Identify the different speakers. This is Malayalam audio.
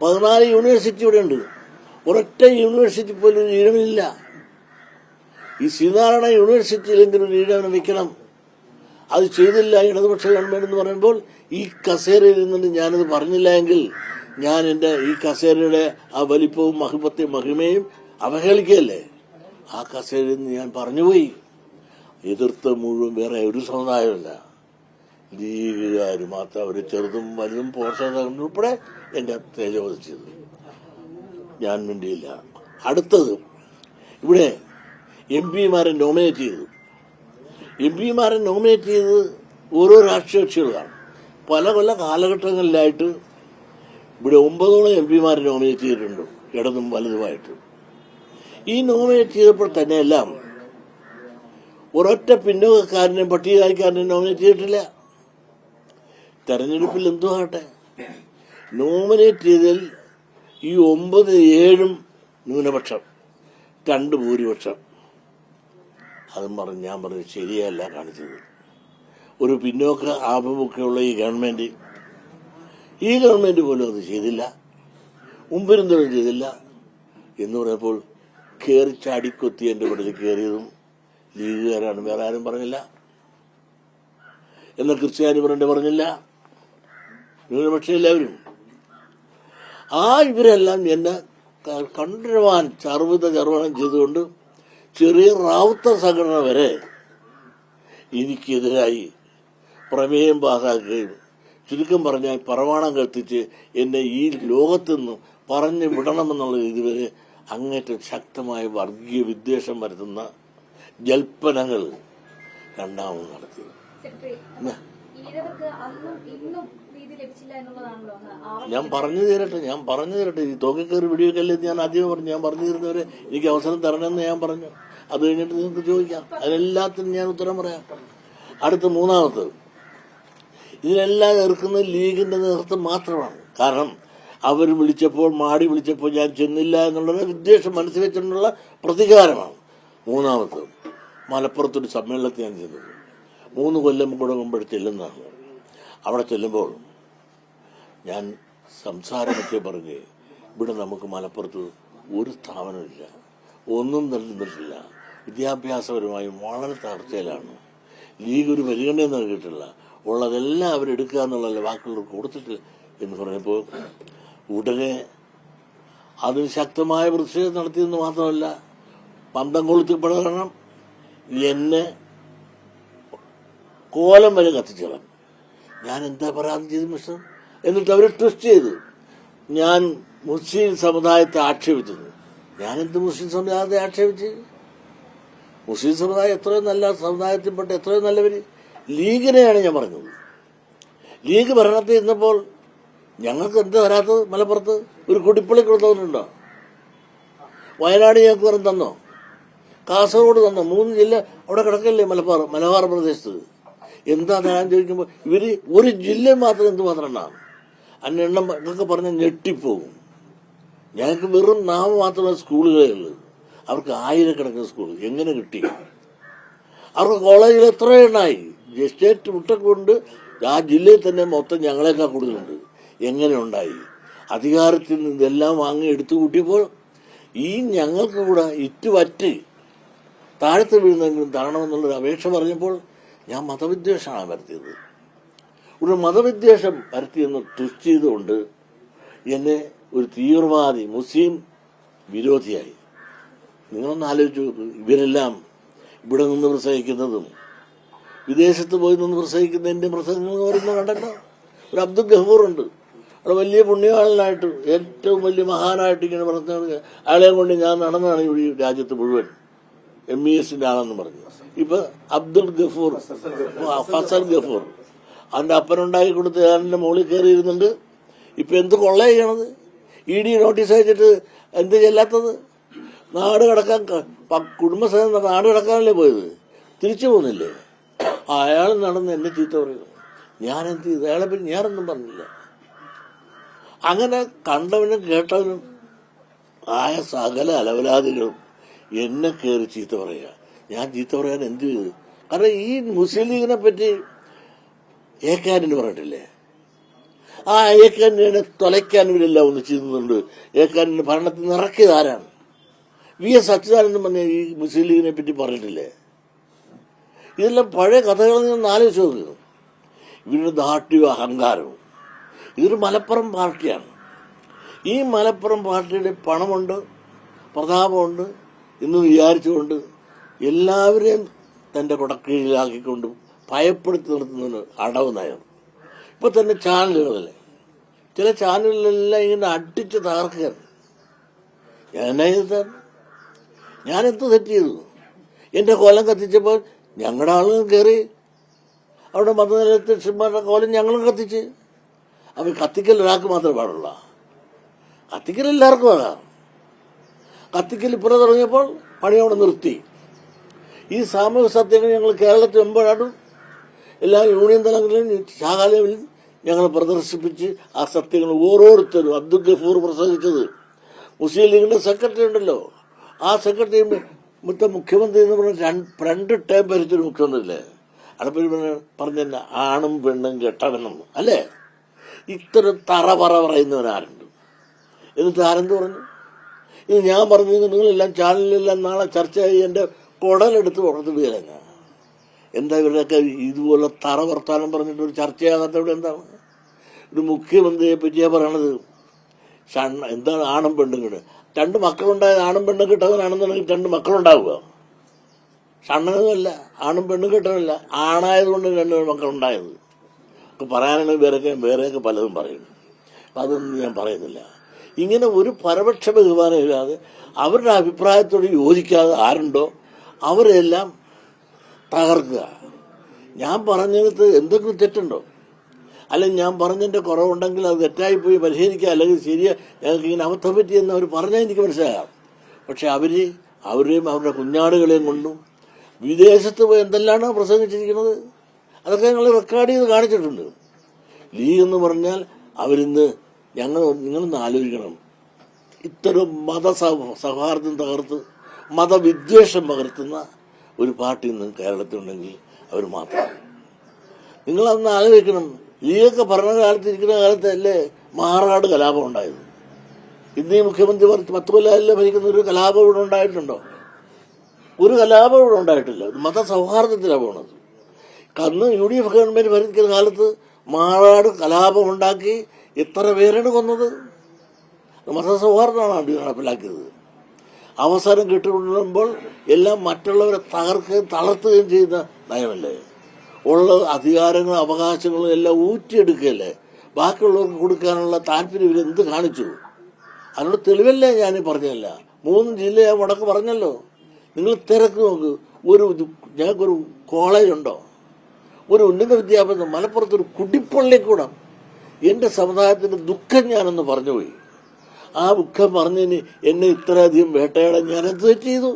Speaker 1: പതിനാല് യൂണിവേഴ്സിറ്റി ഇവിടെ ഉണ്ട് ഒരൊറ്റ യൂണിവേഴ്സിറ്റി പോലും ഒരു ഈഴവനില്ല ഈ ശ്രീനാരായണ യൂണിവേഴ്സിറ്റിയിലെങ്കിലും ഒരു ഈഴവനെ അത് ചെയ്തില്ല ഇടതുപക്ഷ ഗവൺമെന്റ് എന്ന് പറയുമ്പോൾ ഈ കസേരയിൽ നിന്നിട്ട് ഞാനത് പറഞ്ഞില്ല എങ്കിൽ ഞാൻ എന്റെ ഈ കസേരയുടെ ആ വലിപ്പവും മഹിമത്തെയും മഹിമയും അവഹേളിക്കുകയല്ലേ? ആ കസേരയിൽ നിന്ന് ഞാൻ പറഞ്ഞുപോയി. എതിർത്ത് മുഴുവൻ വേറെ ഒരു സമുദായമല്ല ലീഗുകാർ മാത്രം അവർ ചെറുതും വലുതും പോഷകം ഉൾപ്പെടെ എന്റെ തേജോധിച്ചത് ഞാൻ മിണ്ടിയില്ല. അടുത്തത് ഇവിടെ എം പിമാരെ നോമിനേറ്റ് ചെയ്തു. എം പിമാരെ നോമിനേറ്റ് ചെയ്തത് ഓരോ രാഷ്ട്രീയ കക്ഷികളാണ് പല പല കാലഘട്ടങ്ങളിലായിട്ട് ഇവിടെ ഒമ്പതോളം എം പിമാരെ നോമിനേറ്റ് ചെയ്തിട്ടുണ്ട് ഇടതും വലതുമായിട്ട്. ഈ നോമിനേറ്റ് ചെയ്തപ്പോൾ തന്നെ തന്നെയെല്ലാം ഒരൊറ്റ പിന്നോക്കക്കാരനെയും പട്ടികജാതിക്കാരനെയും നോമിനേറ്റ് ചെയ്തിട്ടില്ല. തെരഞ്ഞെടുപ്പിൽ എന്തുമാകട്ടെ നോമിനേറ്റ് ചെയ്തതിൽ ഈ ഒമ്പത് ഏഴും ന്യൂനപക്ഷം രണ്ട് ഭൂരിപക്ഷം. അതും പറഞ്ഞ് ഞാൻ പറഞ്ഞു ശരിയല്ല കാണിച്ചത്. ഒരു പിന്നോക്ക ആഭിമുഖ്യമുള്ള ഈ ഗവൺമെന്റ് ഈ ഗവൺമെന്റ് പോലും അത് ചെയ്തില്ല മുമ്പിരുന്നതും ചെയ്തില്ല എന്ന് പറഞ്ഞപ്പോൾ കയറി ചാടിക്കൊത്തി എന്റെ കൂടെ കയറിയതും ലീഗുകാരാണ്. വേറെ ആരും പറഞ്ഞില്ല. എന്നാൽ ക്രിസ്ത്യാനി പറഞ്ഞിട്ട് പറഞ്ഞില്ല. ന്യൂനപക്ഷം എല്ലാവരും. ആ ഇവരെല്ലാം എന്നെ കണ്ടുവാൻ ചർവിത ചർവണം ചെയ്തുകൊണ്ട് ചെറിയ റാവുത്ത സംഘടന വരെ എനിക്കെതിരായി പ്രമേയം പാസാക്കുകയും ചുരുക്കം പറഞ്ഞാൽ പ്രമാണം കത്തിച്ച് എന്നെ ഈ ലോകത്തു നിന്ന് പറഞ്ഞു വിടണമെന്നുള്ള ഇതുവരെ അങ്ങേറ്റം ശക്തമായ വർഗീയ വിദ്വേഷം വരുത്തുന്ന ജൽപ്പനങ്ങൾ രണ്ടാമത് നടത്തി ഞാൻ പറഞ്ഞു തരട്ടെ ഞാൻ പറഞ്ഞു തരട്ടെ. ഈ തുകക്കേറി വീഡിയോക്കല്ലേ ഞാൻ ആദ്യമേ പറഞ്ഞു. ഞാൻ പറഞ്ഞു തരുന്നവരെ എനിക്ക് അവസരം തരണമെന്ന് ഞാൻ പറഞ്ഞു. അത് കഴിഞ്ഞിട്ട് നിങ്ങൾക്ക് ചോദിക്കാം. അതിനെല്ലാത്തിനും ഞാൻ ഉത്തരം പറയാം. അടുത്ത മൂന്നാമത് ഇതിനെല്ലാം എതിർക്കുന്നത് ലീഗിന്റെ നേതൃത്വം മാത്രമാണ്. കാരണം അവർ വിളിച്ചപ്പോൾ മാടി വിളിച്ചപ്പോൾ ഞാൻ ചെന്നില്ല എന്നുള്ളത് വിദ്വേഷം മനസ്സിൽ വെച്ചിട്ടുള്ള പ്രതികാരമാണ്. മൂന്നാമത് മലപ്പുറത്തൊരു സമ്മേളനത്തിൽ ഞാൻ ചെന്നത്. മൂന്ന് കൊല്ലം കൂടെ മുമ്പ് ചെല്ലുന്നതാണ്. അവിടെ ചെല്ലുമ്പോൾ ഞാൻ സംസാരമൊക്കെ പറഞ്ഞ് ഇവിടെ നമുക്ക് മലപ്പുറത്ത് ഒരു സ്ഥാപനമില്ല ഒന്നും നൽകുന്നില്ല വിദ്യാഭ്യാസപരമായി വളരെ തകർച്ചയിലാണ്. ലീഗ് ഒരു പരിഗണന നൽകിയിട്ടില്ല. ഉള്ളതെല്ലാം അവരെടുക്കുക എന്നുള്ള വാക്കുകൾ കൊടുത്തിട്ട് എന്ന് പറഞ്ഞപ്പോൾ ഉടനെ അതിന് ശക്തമായ പ്രതിഷേധം നടത്തിയെന്ന് മാത്രമല്ല പന്തം കൊളുത്തിപ്പെടണം എന്നെ കോലം വരെ കത്തിച്ചേരാം ഞാൻ എന്താ പരാതി ചെയ്തു മിസ്റ്റർ? എന്നിട്ട് അവർ ട്വിസ്റ്റ് ചെയ്തു. ഞാൻ മുസ്ലിം സമുദായത്തെ ആക്ഷേപിച്ചത് ഞാൻ എന്ത് മുസ്ലിം സമുദായത്തെ ആക്ഷേപിച്ച്? മുസ്ലിം സമുദായം എത്രയോ നല്ല സമുദായത്തിൽപ്പെട്ട എത്രയോ നല്ലവർ ലീഗിനെയാണ് ഞാൻ പറഞ്ഞത്. ലീഗ് ഭരണത്തിൽ ഇരുന്നപ്പോൾ ഞങ്ങൾക്ക് എന്താ വരാത്തത്? മലപ്പുറത്ത് ഒരു കുടിപ്പള്ളി കൊടുത്തവരുണ്ടോ? വയനാട് ഞങ്ങൾക്ക് വെറും തന്നോ? കാസർഗോഡ് തന്നോ? മൂന്ന് ജില്ല അവിടെ കിടക്കല്ലേ മലബാർ മലബാർ പ്രദേശത്ത്? എന്താ ഞാൻ ചോദിക്കുമ്പോൾ ഇവർ ഒരു ജില്ല മാത്രം എന്ത് മാത്രം അന്നെണ്ണം എന്നൊക്കെ പറഞ്ഞ് ഞെട്ടിപ്പോകും. ഞങ്ങൾക്ക് വെറും നാമം മാത്രമേ സ്കൂളുകളേ ഉള്ളൂ. അവർക്ക് ആയിരക്കണക്കിന് സ്കൂൾ എങ്ങനെ കിട്ടി? അവർക്ക് കോളേജിൽ എത്ര എണ്ണായി. സ്റ്റേറ്റ് മുട്ടക്കൊണ്ട് ആ ജില്ലയിൽ തന്നെ മൊത്തം ഞങ്ങളെക്കാൾ കൂടുതലുണ്ട്. എങ്ങനെ ഉണ്ടായി? അധികാരത്തിൽ നിന്ന് ഇതെല്ലാം വാങ്ങി എടുത്തു കൂട്ടിയപ്പോൾ ഈ ഞങ്ങൾക്ക് കൂടെ ഇറ്റുവറ്റ് താഴത്ത് വീഴുന്നെങ്കിലും തരണമെന്നുള്ളൊരു അപേക്ഷ പറഞ്ഞപ്പോൾ ഞാൻ മതവിദ്വേഷമാണ് വരുത്തിയത്. ഒരു മതവിദ്വേഷം വരുത്തിയെന്ന് ട്വിസ്റ്റ് ചെയ്തുകൊണ്ട് എന്നെ ഒരു തീവ്രവാദി മുസ്ലിം വിരോധിയായി. നിങ്ങളൊന്ന് ആലോചിച്ചു. ഇവരെല്ലാം ഇവിടെ നിന്ന് പ്രസംഗിക്കുന്നതും വിദേശത്ത് പോയി നിന്ന് പ്രസംഗിക്കുന്ന എന്റെ പ്രസംഗങ്ങൾ പറയുന്നത് കണ്ടല്ലോ. ഒരു അബ്ദുൽ ഗഫൂർ ഉണ്ട്. അവിടെ വലിയ പുണ്യവാളനായിട്ട് ഏറ്റവും വലിയ മഹാനായിട്ട് ഇങ്ങനെ പറഞ്ഞു അയാളെ കൊണ്ട് ഞാൻ നടന്നാണ് ഈ രാജ്യത്ത് മുഴുവൻ. എം ഇ എസിന്റെ ആളെന്ന് പറഞ്ഞു. ഇപ്പൊ അബ്ദുൽ ഗഫൂർ ഫസൽ ഗഫൂർ. അവന്റെ അപ്പനുണ്ടാക്കി കൊടുത്ത് ഏതാണ്ട് മുകളിൽ കയറിയിരുന്നുണ്ട്. ഇപ്പൊ എന്ത് കൊള്ള ചെയ്യണത് ഇ ഡി നോട്ടീസ് അയച്ചിട്ട് എന്ത് ചെല്ലാത്തത്? നാട് കടക്കാൻ കുടുംബസേന നാട് കടക്കാനല്ലേ പോയത്? തിരിച്ചു പോകുന്നില്ലേ അയാൾ നടന്ന് എന്നെ ചീത്ത പറയുന്നു. ഞാൻ എന്ത് ചെയ്തു? അയാളെ പിന്നെ ഞാനൊന്നും പറഞ്ഞില്ല. അങ്ങനെ കണ്ടവനും കേട്ടവനും ആയ സകല അലവലാദികളും എന്നെ കയറി ചീത്ത പറയുക. ഞാൻ ചീത്ത പറയാൻ എന്ത്? ചെയ്തു കാരണം ഈ മുസ്ലിം ലീഗിനെ പറ്റി ഏക്കാനെന്ന് പറഞ്ഞിട്ടില്ലേ? ആ ഏക്കാനെ തുലയ്ക്കാൻ ഇവരെല്ലാം ഒന്ന് ചെയ്യുന്നുണ്ട് ഏക്കാനെ ഭരണത്തിൽ നിന്ന് ആരാണ്? വി എസ് അച്യുതാനന്ദൻ പറഞ്ഞ ഈ മുസ്ലിം ലീഗിനെ പറ്റി പറഞ്ഞിട്ടില്ലേ? ഇതെല്ലാം പഴയ കഥകളിൽ നിന്ന് ആലോചിച്ച് നോക്കുന്നു ഇവരുടെ ദാഷ്ട്യവും അഹങ്കാരവും. ഇതൊരു മലപ്പുറം പാർട്ടിയാണ്. ഈ മലപ്പുറം പാർട്ടിയുടെ പണമുണ്ട് പ്രതാപമുണ്ട് എന്ന് വിചാരിച്ചുകൊണ്ട് എല്ലാവരെയും തന്റെ കുടക്കീഴിലാക്കിക്കൊണ്ട് ഭയപ്പെടുത്തി നിർത്തുന്നതിന് അടവ് നയം. ഇപ്പോൾ തന്നെ ചാനലുകളല്ലേ? ചില ചാനലുകളെല്ലാം ഇങ്ങനെ അടിച്ച് തകർക്കുകയാണ്. ഞാൻ ഞാൻ എന്ത് തെറ്റ് ചെയ്തു? എന്റെ കോലം കത്തിച്ചപ്പോൾ ഞങ്ങളുടെ ആളുകൾ കയറി അവിടെ മതനിരത്തിന്മാരുടെ കോലം ഞങ്ങളും കത്തിച്ച്. അവർ കത്തിക്കൽ ഒരാൾക്ക് മാത്രമേ പാടുള്ള. കത്തിക്കൽ എല്ലാവർക്കും അതാണ് കത്തിക്കൽ ഇപ്പുറം തുടങ്ങിയപ്പോൾ പണി അവിടെ നിർത്തി. ഈ സാമൂഹിക സത്യങ്ങൾ ഞങ്ങൾ കേരളത്തിൽ എമ്പാടും എല്ലാ യൂണിയൻ തലങ്ങളിലും ശാഖാലയങ്ങളിൽ ഞങ്ങൾ പ്രദർശിപ്പിച്ച് ആ സത്യങ്ങൾ ഓരോരുത്തരും അബ്ദുൽ ഗഫൂർ പ്രസംഗിച്ചത്. മുസ്ലിം ലീഗിന്റെ സെക്രട്ടറി ഉണ്ടല്ലോ. ആ സെക്രട്ടറി മുത്ത മുഖ്യമന്ത്രി എന്ന് പറഞ്ഞ രണ്ട് ടൈം ഭരിച്ചൊരു മുഖ്യമന്ത്രി അല്ലേ അവിടെ പറഞ്ഞ ആണും പെണ്ണും കെട്ടവനും അല്ലേ? ഇത്തരം തറ പറ പറയുന്നവൻ എന്നിട്ട് ആരെന്ത് പറഞ്ഞു? ഇത് ഞാൻ പറഞ്ഞു നിങ്ങളെല്ലാം ചാനലിലെല്ലാം നാളെ ചർച്ച ചെയ്യേണ്ട കുടലെടുത്ത് പുറത്ത് വീരങ്ങ എന്താ ഇവരുടെയൊക്കെ ഇതുപോലെ തറ വർത്താനം പറഞ്ഞിട്ട് ഒരു ചർച്ചയാകാത്ത ഇവിടെ എന്താണ്? ഒരു മുഖ്യമന്ത്രിയെ പറ്റിയാ പറയണത്. ഷണ്ണ എന്താണ് ആണും പെണ്ണും കിട്ടുക? രണ്ട് മക്കളുണ്ടായത് ആണും പെണ്ണും കിട്ടവനാണെന്നുണ്ടെങ്കിൽ രണ്ട് മക്കളുണ്ടാവുക. ഷണ്ണനുമല്ല ആണും പെണ്ണും കിട്ടവനല്ല. ആണായതുകൊണ്ട് രണ്ട് മക്കളുണ്ടായത്. ഒക്കെ പറയാനാണെങ്കിൽ വേറെയൊക്കെ വേറെയൊക്കെ പലതും പറയും അപ്പം അതൊന്നും ഞാൻ പറയുന്നില്ല. ഇങ്ങനെ ഒരു പരപക്ഷ ബഹുമാനമില്ലാതെ അവരുടെ അഭിപ്രായത്തോട് യോജിക്കാതെ ആരുണ്ടോ? അവരെല്ലാം തകർക്കുക. ഞാൻ പറഞ്ഞിടത്ത് എന്തെങ്കിലും തെറ്റുണ്ടോ? അല്ലെങ്കിൽ ഞാൻ പറഞ്ഞതിന്റെ കുറവുണ്ടെങ്കിൽ അത് തെറ്റായിപ്പോയി പരിഹരിക്കുക അല്ലെങ്കിൽ ശരിയാ ഞങ്ങൾക്ക് ഇങ്ങനെ അബദ്ധം പറ്റിയെന്ന് അവർ പറഞ്ഞാൽ എനിക്ക് മനസ്സിലാകാം. പക്ഷെ അവർ അവരെയും അവരുടെ കുഞ്ഞാടുകളെയും കൊണ്ടും വിദേശത്ത് പോയി എന്തെല്ലാമാണ് പ്രസംഗിച്ചിരിക്കുന്നത്? അതൊക്കെ ഞങ്ങൾ റെക്കോർഡ് ചെയ്ത് കാണിച്ചിട്ടുണ്ട്. ലീഗ് എന്ന് പറഞ്ഞാൽ അവരിന്ന് ഞങ്ങൾ നിങ്ങളൊന്ന് ആലോചിക്കണം. ഇത്തരം മത സൗഹാർദ്ദം തകർത്ത് മതവിദ്വേഷം പകർത്തുന്ന ഒരു പാർട്ടി ഇന്ന് കേരളത്തിലുണ്ടെങ്കിൽ അവർ മാത്രമാണ് നിങ്ങൾ അന്ന് ഈയൊക്കെ ലീഗൊക്കെ ഭരണകാലത്ത് ഇരിക്കുന്ന കാലത്തല്ലേ മാറാട് കലാപം ഉണ്ടായത്? ഇന്ന് ഈ മുഖ്യമന്ത്രി പറഞ്ഞ് പത്ത് കൊല്ലമല്ലേ ഭരിക്കുന്ന ഒരു കലാപം ഇവിടെ ഉണ്ടായിട്ടുണ്ടോ? ഒരു കലാപം ഇവിടെ ഉണ്ടായിട്ടില്ല. മത മതസൗഹാർദ്ദത്തിലാണ് പോണത്. അന്ന് യു ഡി എഫ് ഗവൺമെന്റ് ഭരിക്കുന്ന കാലത്ത് മാറാട് കലാപം ഉണ്ടാക്കി എത്ര പേരാണ് കൊന്നത്? മതസൗഹാർദ്ദമാണ് അവിടെ നടപ്പിലാക്കിയത്. അവസരം കിട്ടുമ്പോൾ എല്ലാം മറ്റുള്ളവരെ തകർക്കുകയും തളർത്തുകയും ചെയ്യുന്ന നയമല്ലേ? ഉള്ള അധികാരങ്ങളും അവകാശങ്ങളും എല്ലാം ഊറ്റിയെടുക്കുകയല്ലേ? ബാക്കിയുള്ളവർക്ക് കൊടുക്കാനുള്ള താല്പര്യം ഇവർ എന്ത് കാണിച്ചു? അതിനുള്ള തെളിവല്ലേ ഞാൻ പറഞ്ഞല്ല മൂന്ന് ജില്ല ഞാൻ മുടക്ക് പറഞ്ഞല്ലോ. നിങ്ങൾ തിരക്ക് നോക്ക്. ഒരു ഞങ്ങൾക്കൊരു കോളേജ് ഉണ്ടോ? ഒരു ഉന്നത വിദ്യാഭ്യാസം മലപ്പുറത്തൊരു കുടിപ്പള്ളിക്കൂടം. എന്റെ സമുദായത്തിന്റെ ദുഃഖം ഞാനൊന്ന് പറഞ്ഞുപോയി ആ ദുഃഖം പറഞ്ഞതിന് എന്നെ ഇത്രയധികം വേട്ടയാടാൻ ഞാൻ എന്ത് തെറ്റ് ചെയ്തു.